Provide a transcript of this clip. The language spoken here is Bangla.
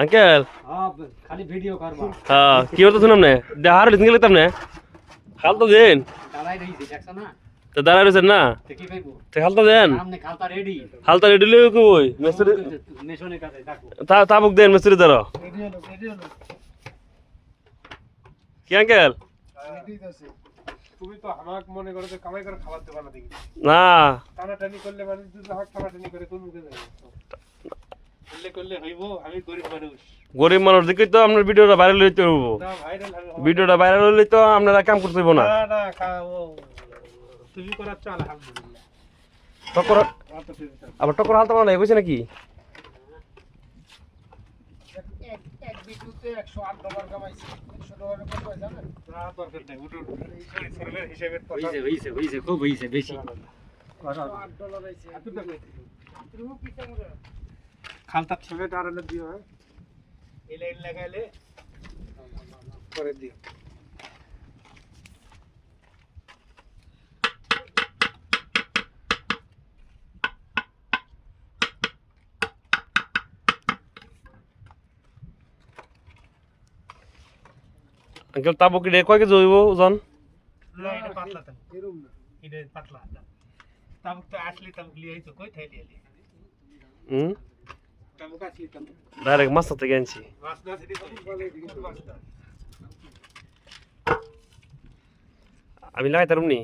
আঙ্কেল। খালি ভিডিও করবা। হ্যাঁ কি হতো শুনাম না? দেহার লিখতে গেলাম না? খাল তো দেন দাঁড়াই রইছি দেখছ না? তো দাঁড়ায় রয়েছেন না? তো কি কইবো তো খাল তো দেন সামনে খালতা রেডি। হাল তো রেডি লিখে কই মিস্ত্রি নেশনের কাছে ডাকো তা তাবুক দেন মিস্ত্রি ধরো। রেডি হলো রেডি হলো কি আঙ্কেল? তুমি তো আমাকে মনে করো যে কামাই করে খাবার দেবা না দেখি। না। টানাটানি করলে মানে যদি আমাকে টানাটানি করে কোন মুখে যাবে করলে করলে হইব আমি গরিব মানুষ। দেখি তো আপনার ভিডিওটা ভাইরাল হইতে ভাইরাল ভিডিওটা ভাইরাল হইলে তো আপনারা কাম করতে হইব না। না না খাও তুমি করাচ্ছ আলহামদুলিল্লাহ। টকর আবার টকর হালতা বানা হয়েছে নাকি খুব হইছে বেশি। খালতার সঙ্গে টানানো দিও হ্যাঁ? এই লাইন লাগাইলে করে দিও। আঙ্কেল তাবুক রে কয় কেজি হইব ওজন? না এটা পাতলা না। এটা পাতলা তামুক তো আসলি তামুক লিয়ে তো কই থাইলি আলি হুম? ডাইরেক্ট মাছ থেকে আনছি। আমি লাগাইতাম নি?